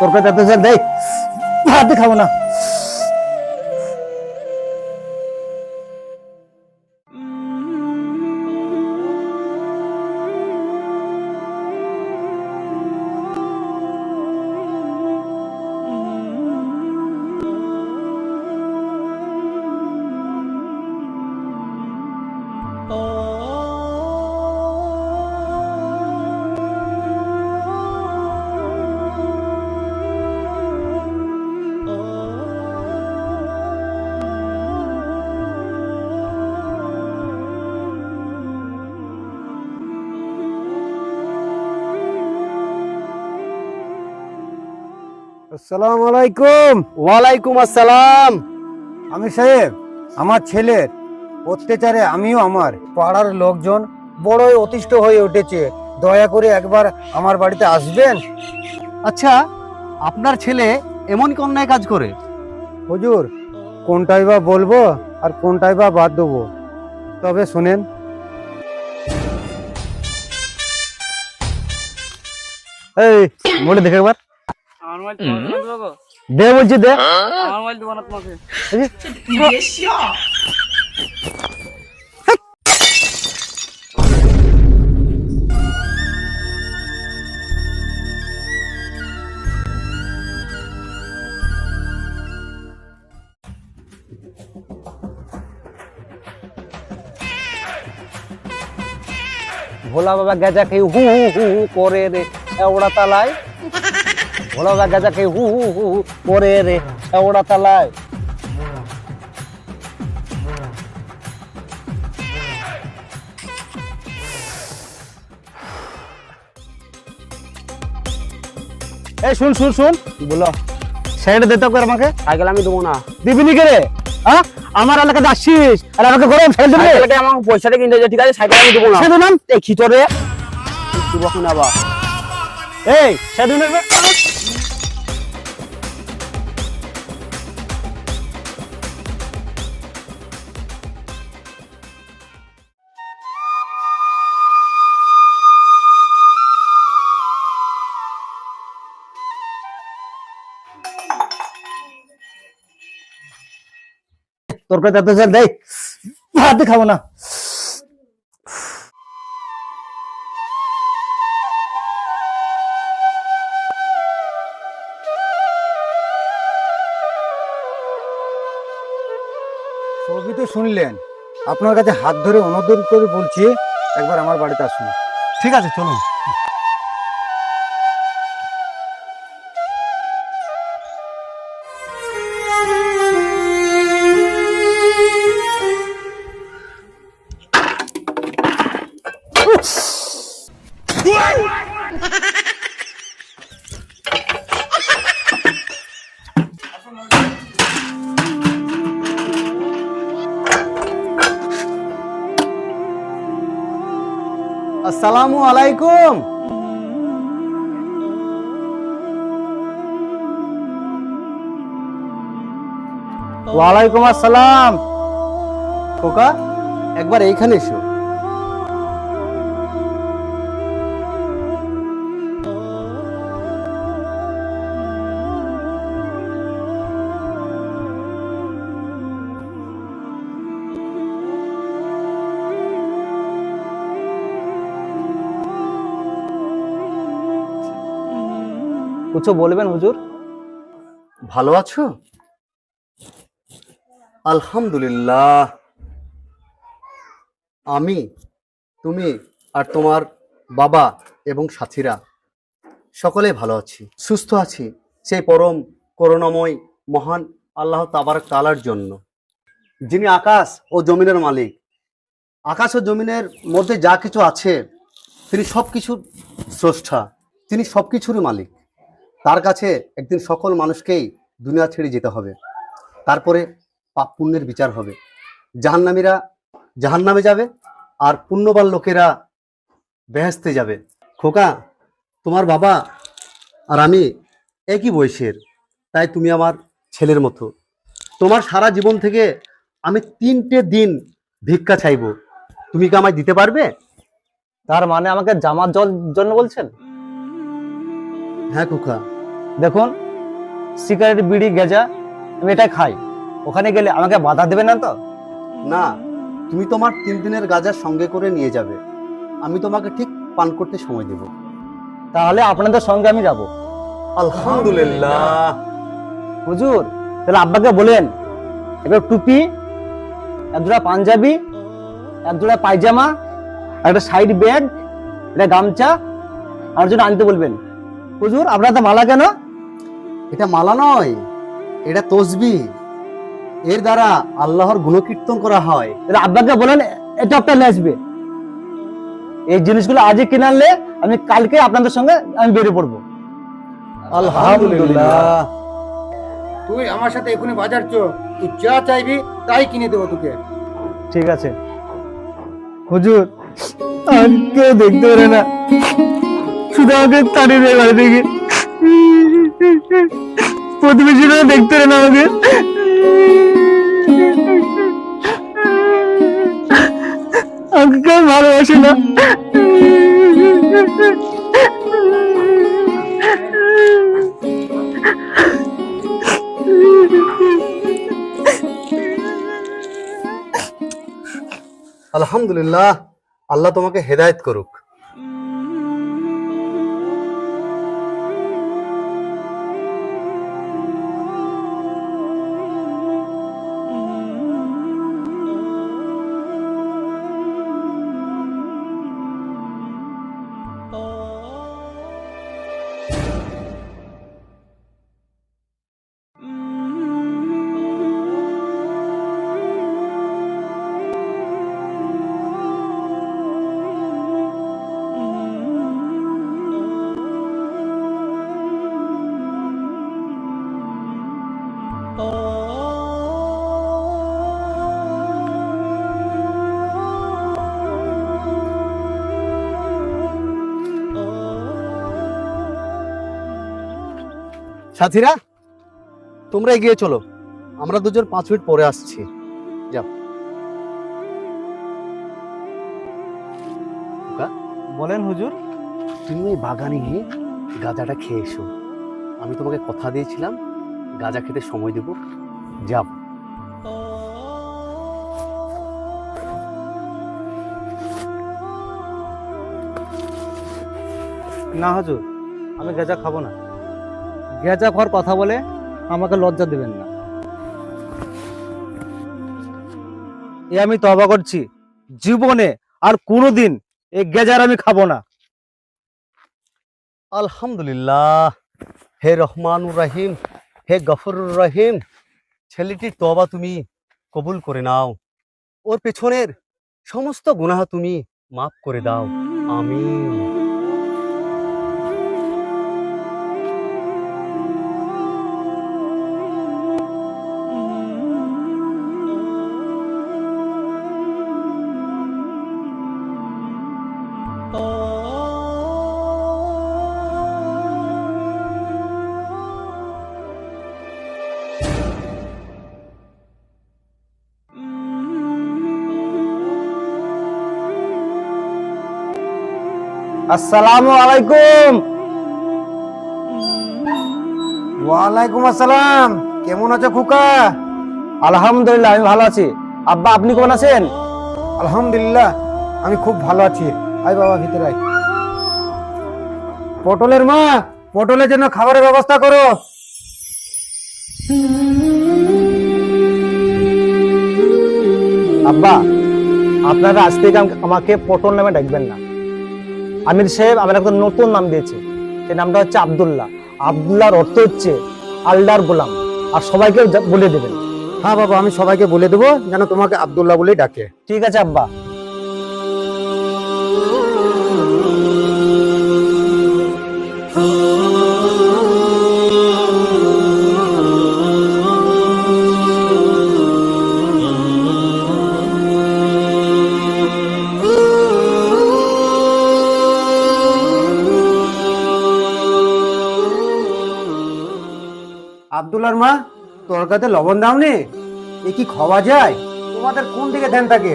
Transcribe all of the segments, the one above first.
তোর কাছে এত জল দেই ভাত খাব না। আসসালামু আলাইকুম। ওয়ালাইকুম আসসালাম। আমি সাহেব আমার ছেলের অত্যাচারে আমিও আমার। পাড়ার লোকজন বড়ই অতিষ্ঠ হয়ে উঠেছে। দয়া করে একবার আমার বাড়িতে আসবেন? আচ্ছা আপনার ছেলে এমন কি অন্যায় কাজ করে? হুজুর কোনটাই বা বলব আর কোনটাই বা বাদ দেবো? তবে শুনেন। এই মোটে দেখে একবার। দে বলছি দে। আমার মোবাইল দেবো না তোমাকে ভোলা বাবা গেজা খেয়ে হু হু হু হু করে রে এওড়া তালায়। বাবা গেজা খেয়ে হু হু হু হু করে রে এওড়া তালায় এই শুন শুন শুন। বলো। সাইডে দিতে করে আমাকে। সাইকেল আমি দেবো না। দিবি নি রে? হ্যাঁ? আমার এলাকাতে আসছিস আর আমাকে গরম সাইকেল দিবি আমাকে পয়সাটা কিনতে হবে, ঠিক আছে? সাইকেল আমি দেবো না। নাম দিব এখন আবার এই সেদু নাম তোর জল দেই। ভাত খাব না। সবই তো শুনলেন। আপনার কাছে হাত ধরে অনুরোধ করে বলছি, একবার আমার বাড়িতে আসুন। ঠিক আছে, চলুন। আসসালামু আলাইকুম। ওয়ালাইকুম আসসালাম। খোকা একবার এইখানে এসো। কিছু বলবেন হুজুর? ভালো আছো? আলহামদুলিল্লাহ। আমি, তুমি আর তোমার বাবা এবং সাথীরা সকলে ভালো আছি, সুস্থ আছি সেই পরম করুণাময় মহান আল্লাহ তাবারক তালার জন্য। যিনি আকাশ ও জমিনের মালিক। আকাশ ও জমিনের মধ্যে যা কিছু আছে, তিনি সব কিছুর স্রষ্টা, তিনি সব কিছুরই মালিক। তার কাছে একদিন সকল মানুষকেই দুনিয়া ছেড়ে যেতে হবে। তারপরে পাপ পুণ্যের বিচার হবে। জাহান্নামীরা জাহান্নামে যাবে আর পুণ্যবান লোকেরা বেহেস্তে যাবে। খোকা তোমার বাবা আর আমি একই বয়সের তাই তুমি আমার ছেলের মতো। তোমার সারা জীবন থেকে আমি তিনটে দিন ভিক্ষা চাইব। তুমি কি আমায় দিতে পারবে? তার মানে আমাকে জামার জল জন্য বলছেন? হ্যাঁ খোকা দেখুন সিগারেট বিড়ি গেজা আমি এটাই খাই। ওখানে গেলে আমাকে বাধা দেবে না তো? না তুমি তোমার তিন দিনের গাজার সঙ্গে করে নিয়ে যাবে। আমি তোমাকে ঠিক পান করতে সময় দেব। তাহলে আপনাদের সঙ্গে আমি যাব। আলহামদুলিল্লাহ। হুজুর তাহলে আব্বাকে বলেন এবার টুপি এক জোড়া পাঞ্জাবি এক জোড়া পায়জামা একটা সাইড ব্যাগ একটা গামছা আমার জন্য আনতে বলবেন। হুজুর আপনার তো মালা কেন? এটা মালা নয় এটা তসবি। এর দ্বারা আল্লাহর গুণকীর্তন করা হয়। আব্বাকে বলেন এটা একটা নিয়ে আসবে। এই জিনিসগুলো আজই কিনে আনলে আমি কালকে আপনাদের সঙ্গে আমি বেরিয়ে পড়ব। আলহামদুলিল্লাহ। তুই আমার সাথে এখনই বাজার চো। তুই যা চাইবি তাই কিনে দেবো তোকে। ঠিক আছে। হুজুর আর কেউ দেখতে পারে না। শুধু আমাকে তাড়িয়ে দেয় বাড়ি থেকে প্রতিবেশীরা দেখতে না আমাকে। আমাকে ভালোবাসে না। আলহামদুলিল্লাহ আল্লাহ তোমাকে হেদায়েত করুক। সাথীরা তোমরা এগিয়ে চলো। আমরা দুজন পাঁচ মিনিট পরে আসছি। যাও। বলেন হুজুর। তুমি ওই বাগানে গিয়ে গাঁজাটা খেয়ে এসো। আমি তোমাকে কথা দিয়েছিলাম গাঁজা খেতে সময় দেব। যাব না হুজুর আমি গাঁজা খাব না। খাওয়ার কথা বলে আমাকে লজ্জা দেবেন না। এ আমি তবা করছি। জীবনে আর কোনোদিন এই গেজার আমি খাব না। আলহামদুলিল্লাহ। হে রহমানুর রহিম, হে গফরুর রহিম ছেলেটির তবা তুমি কবুল করে নাও। ওর পেছনের সমস্ত গুনাহ তুমি মাফ করে দাও। আমিন। আসসালামু আলাইকুম। ওয়ালাইকুম আসসালাম। কেমন আছো খুকা? আলহামদুলিল্লাহ, আমি ভালো আছি। আব্বা, আপনি কেমন আছেন? আলহামদুলিল্লাহ, আমি খুব ভালো আছি। আয় বাবা, ভিতরে পটলের মা, পটলের জন্য খাবারের ব্যবস্থা করো। আব্বা, আপনারা আজ থেকে আমাকে পটল নামে ডাকবেন না। আমির সাহেব আমার একটা নতুন নাম দিয়েছে। সেই নামটা হচ্ছে আবদুল্লাহ। আবদুল্লাহর অর্থ হচ্ছে আল্লাহর গোলাম। আর সবাইকে বলে দেবেন। হ্যাঁ বাবা আমি সবাইকে বলে দেবো যেন তোমাকে আবদুল্লাহ বলেই ডাকে। ঠিক আছে আব্বা। আব্দুল্লাহর মা তরকাতে লবণ দাওনি? এ কি খাওয়া যায়? তোমাদের কোন দিকে ধ্যান থাকে?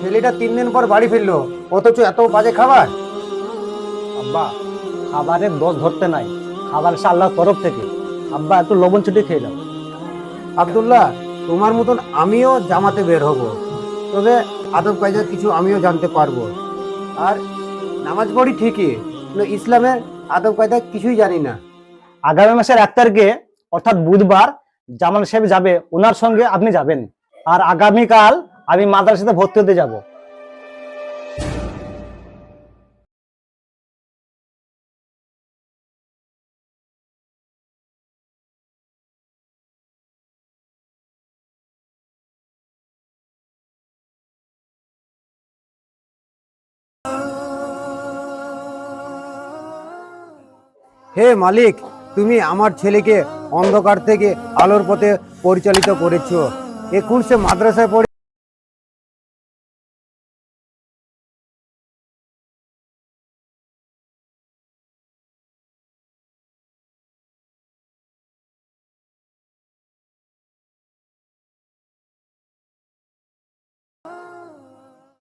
ছেলেটা তিন দিন পর বাড়ি ফিরলো, অথচ এত বাজে খাবার। আব্বা, খাবারের দোষ ধরতে নাই। খাবার এসে আল্লাহর তরফ থেকে। আব্বা, একটু লবণ ছুটি খেয়ে নাও। আব্দুল্লাহ, তোমার মতন আমিও জামাতে বের হব। তবে আদব কায়দা কিছু আমিও জানতে পারব। আর নামাজ পড়ি ঠিকই ইসলামের আদব কায়দা কিছুই জানি না। আগামী মাসের এক তারিখে অর্থাৎ বুধবার জামাল সাহেব যাবে, ওনার সঙ্গে আপনি যাবেন। আর আগামীকাল আমি মাদ্রাসাতে ভর্তি হতে যাব। হে মালিক তুমি আমার ছেলেকে অন্ধকার থেকে আলোর পথে পরিচালিত করেছ। একুশে মাদ্রাসায় পড়ে